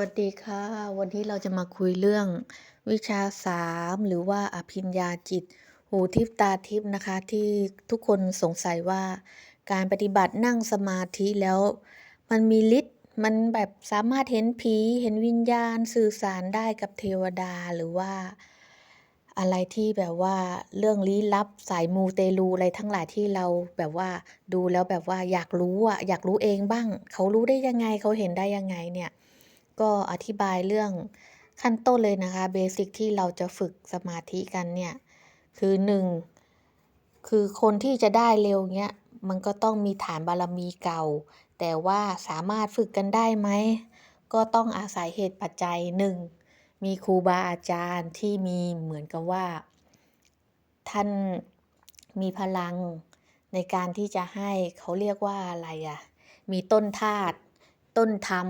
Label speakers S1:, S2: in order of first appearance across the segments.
S1: วัสดีค่ะ วันนี้เราจะมาคุยเรื่องวิชาสามหรือว่าอภิญญาจิต หูทิพตาทิพนะคะ ที่ทุกคนสงสัยว่า การปฏิบัตินั่งสมาธิแล้ว มันมีฤทธิ์มันแบบสามารถเห็นผี เห็นวิญญาณสื่อสารได้กับเทวดาหรือว่า อะไรที่แบบว่าเรื่องลี้ลับสายมูเตลูอะไรทั้งหลายที่เราแบบว่าดูแล้วแบบว่าอยากรู้อะอยากรู้เองบ้าง เขารู้ได้ยังไงเขาเห็นได้ยังไงเนี่ย ก็อธิบายเรื่องขั้นต้นเลยนะคะเบสิกที่เราจะฝึกสมาธิกันเนี่ยคือหนึ่งคือคนที่จะได้เร็วเนี้ยมันก็ต้องมีฐานบารมีเก่า แต่ว่าสามารถฝึกกันได้ไหม ก็ต้องอาศัยเหตุปัจจัยหนึ่งมีครูบาอาจารย์ที่มีเหมือนกับว่า ท่านมีพลังในการที่จะให้เขาเรียกว่าอะไรอะมีต้นธาตุต้นธรรม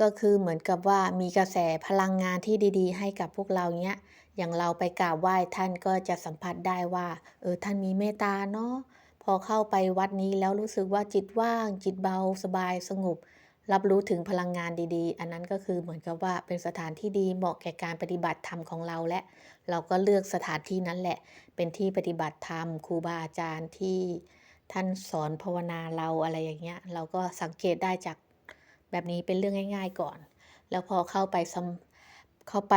S1: ก็คือเหมือนกับว่ามีกระแสพลังงานที่ดีๆ ให้กับพวกเราเนี้ย อย่างเราไปกราบไหว้ท่านก็จะสัมผัสได้ว่าเออท่านมีเมตตาเนาะพอเข้าไปวัดนี้แล้วรู้สึกว่าจิตว่าง จิตเบาสบายสงบ รับรู้ถึงพลังงานดีๆ อันนั้นก็คือเหมือนกับว่าเป็นสถานที่ดีเหมาะแก่การปฏิบัติธรรมของเราและ เราก็เลือกสถานที่นั้นแหละ เป็นที่ปฏิบัติธรรมครูบาอาจารย์ที่ท่านสอนภาวนาเราอะไรอย่างเงี้ย เราก็สังเกตได้จาก แบบนี้เป็นเรื่องง่าย ๆก่อน แล้วพอเข้าไปเข้าไป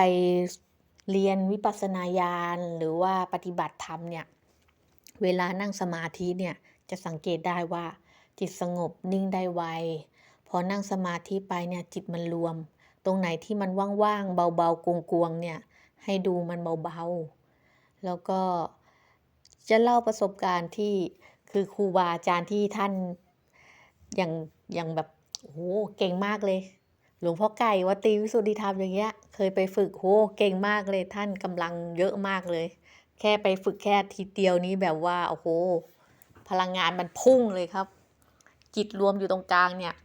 S1: เรียนวิปัสสนาญาณหรือว่าปฏิบัติธรรมเนี่ย เวลานั่งสมาธิเนี่ยจะสังเกตได้ว่า จิตสงบนิ่งได้ไว พอนั่งสมาธิไปเนี่ยจิตมันรวม ตรงไหนที่มันว่างๆเบาๆกวงๆเนี่ยให้ดูมันเบาๆ แล้วก็จะเล่าประสบการณ์ที่คือครูบาอาจารย์ที่ท่านอย่างอย่างแบบ โอ้โหเก่งมากเลย หลวงพ่อไก่วัดตีวิสุทธิธรรมอย่างเงี้ย เคยไปฝึกโหเก่งมากเลยท่านกำลังเยอะมากเลย แค่ไปฝึกแค่ทีเดียวนี้แบบว่าโอ้โหพลังงานมันพุ่งเลยครับ จิตรวมอยู่ตรงกลางเนี่ย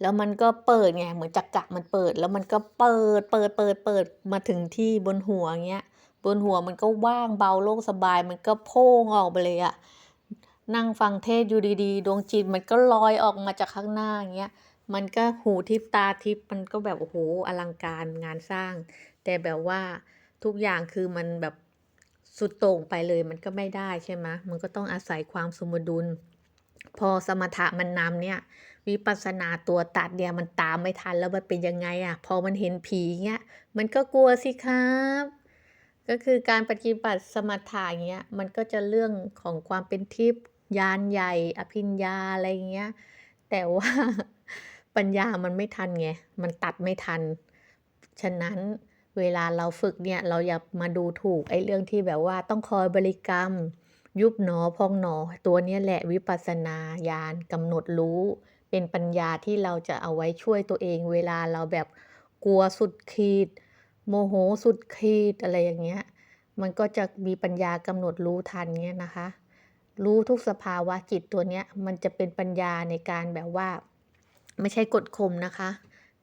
S1: แล้วมันก็เปิดไงเหมือนจักระมันเปิด แล้วมันก็เปิดเปิดเปิดเปิดมาถึงที่บนหัวเงี้ยบนหัวมันก็ว่างเบาโล่งสบายมันก็โพ่งออกไปเลยอะ นั่งฟังเทศอยู่ดีๆ ดวงจิตมันก็ลอยออกมาจากข้างหน้าอย่างเงี้ย มันก็หูทิพตาทิพมันก็แบบโอ้โหอลังการงานสร้าง แต่แบบว่าทุกอย่างคือมันแบบสุดโต่งไปเลยมันก็ไม่ได้ใช่ไหมมันก็ต้องอาศัยความสมดุล พอสมถะมันนำเนี่ย วิปัสสนาตัวตัดเนี่ยมันตามไม่ทันแล้วมันเป็นยังไงอะ่ะ พอมันเห็นผีเงี้ยมันก็กลัวสิครับก็คือการปฏิบัติสมถะเงี้ยมันก็จะเรื่องของความเป็นทิพย์ ยานใหญ่อภิญญาอะไรเงี้ย แต่ว่าปัญญามันไม่ทันไง มันตัดไม่ทัน ฉะนั้นเวลาเราฝึกเนี่ย เราอย่ามาดูถูกไอ้เรื่องที่แบบว่าต้องคอยบริกรรม ยุบหนอพองหนอ ตัวนี้แหละวิปัสสนาญาณกำหนดรู้ เป็นปัญญาที่เราจะเอาไว้ช่วยตัวเอง เวลาเราแบบกลัวสุดขีด โมโหสุดขีดอะไรอย่างเงี้ย มันก็จะมีปัญญากำหนดรู้ทันเงี้ยนะคะ รู้ทุกสภาวะจิตตัวเนี้ยมันจะเป็นปัญญาในการแบบว่า ไม่ใช่กดข่มนะคะ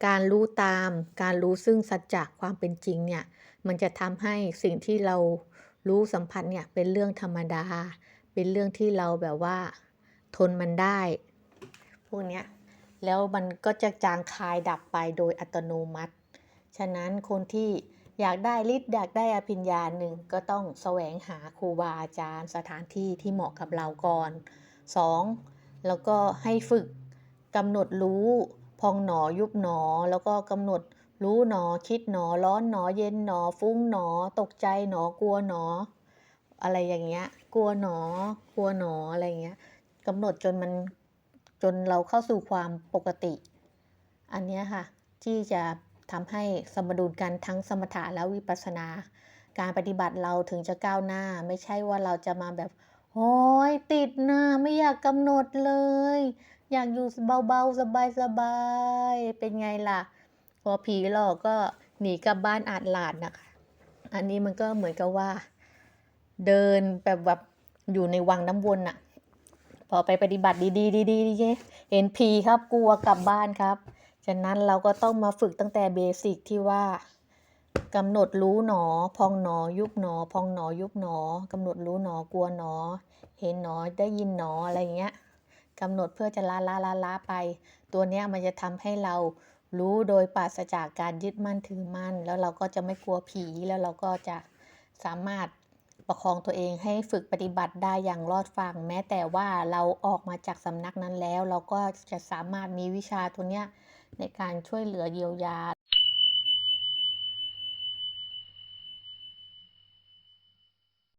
S1: การรู้ตาม การรู้ซึ่งสัจจะความเป็นจริงเนี่ยมันจะทำให้สิ่งที่เรารู้สัมผัสเนี่ยเป็นเรื่องธรรมดา เป็นเรื่องที่เราแบบว่า ทนมันได้ พวกเนี้ยแล้วมันก็จะจางคายดับไปโดยอัตโนมัติ ฉะนั้นคนที่ อยากได้ฤทธิ์อยากได้อภิญญาหนึ่งก็ต้องแสวงหาครูบาอาจารย์สถานที่ที่เหมาะกับเราก่อน 2. แล้วก็ให้ฝึกกำหนดรู้พองหนอยุบหนอ แล้วก็กำหนดรู้หนอคิดหนอร้อนหนอเย็นหนอฟุ้งหนอ ตกใจหนอกลัวหนอ อะไรอย่างเงี้ย กลัวหนอกลัวหนออะไรเงี้ยกำหนดจนมันจนเราเข้าสู่ความปกติ อันนี้ค่ะ ที่จะ ทำให้สมดุลกันทั้งสมถะและวิปัสสนา การปฏิบัติเราถึงจะก้าวหน้า ไม่ใช่ว่าเราจะมาแบบโอ้ยติดนะไม่อยากกำหนดเลย อยากอยู่เบาๆสบายๆเป็นไงล่ะ พอผีหลอกก็หนีกลับบ้านอาดหลาดนะคะ อันนี้มันก็เหมือนกับว่า เดินแบบแบบอยู่ในวังน้ำวนอะพอไปปฏิบัติดีๆดีๆเห็นผีครับกลัวกลับบ้านครับ ฉะนั้นเราก็ต้องมาฝึกตั้งแต่เบสิกที่ว่ากำหนดรู้หนอ พองหนอ ยุบหนอ พองหนอ ยุบหนอกำหนดรู้หนอกลัวหนอ เห็นหนอได้ยินหนออะไรเงี้ยกำหนดเพื่อจะละละละละไป ตัวเนี้ยมันจะทำให้เรารู้โดยปราศจากการยึดมั่นถือมั่น แล้วเราก็จะไม่กลัวผีแล้วเราก็จะสามารถประคองตัวเองให้ฝึกปฏิบัติได้อย่างรอดฟังแม้แต่ว่าเราออกมาจากสำนักนั้นแล้ว เราก็จะสามารถมีวิชาตัวเนี้ย ในการช่วยเหลือเยียวยา